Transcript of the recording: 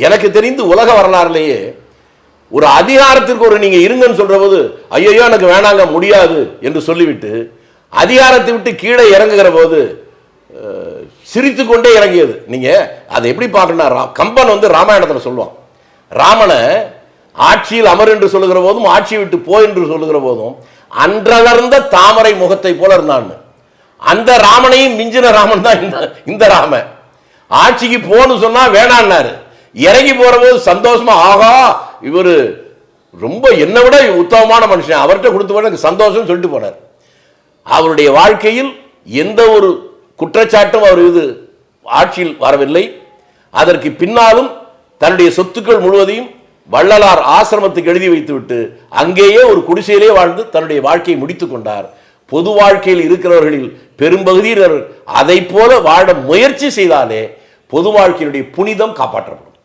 எனக்கு தெரிந்து உலக வரலாறுலேயே ஒரு அதிகாரத்திற்கு ஒரு நீங்கள் இருங்கன்னு சொல்கிற போது ஐயோ எனக்கு வேணாங்க முடியாது என்று சொல்லிவிட்டு அதிகாரத்தை விட்டு கீழே இறங்குகிற போது சிரித்து சிரித்துக்கொண்டே இறங்கியது. நீங்கள் அதை எப்படி பார்க்கணும்னா ரா- கம்பன் வந்து ராமாயணத்தில் சொல்லுவான். ராமனை ஆட்சியில் அமர் என்று சொல்லுகிற போதும் ஆட்சியை விட்டு போ என்று சொல்லுகிற போதும் அன்றளர்ந்த தாமரை முகத்தை போல இருந்தான்னு அந்த ராமனையும் மிஞ்சின ராமன் தான் இந்த இந்த ராமன். ஆட்சிக்கு போன்னு சொன்னா வேணான்னாரு. இறங்கி போற போது சந்தோஷமா ஆகா இவர் ரொம்ப என்னை விட உத்தமமான மனுஷன். அவர்கிட்ட கொடுத்து போன எனக்கு சந்தோஷம் சொல்லிட்டு போனார். அவருடைய வாழ்க்கையில் எந்த ஒரு குற்றச்சாட்டும் அவர் இது ஆட்சியில் வரவில்லை. அதற்கு பின்னாலும் தன்னுடைய சொத்துக்கள் முழுவதையும் வள்ளலார் ஆசிரமத்துக்கு எழுதி வைத்துவிட்டு அங்கேயே ஒரு குடிசையிலே வாழ்ந்து தன்னுடைய வாழ்க்கையை முடித்துக் கொண்டார். பொது வாழ்க்கையில் இருக்கிறவர்களில் பெரும்பகுதியினர் அதை போல வாழ முயற்சி செய்தாலே பொது வாழ்க்கையினுடைய புனிதம் காப்பாற்றப்படும்.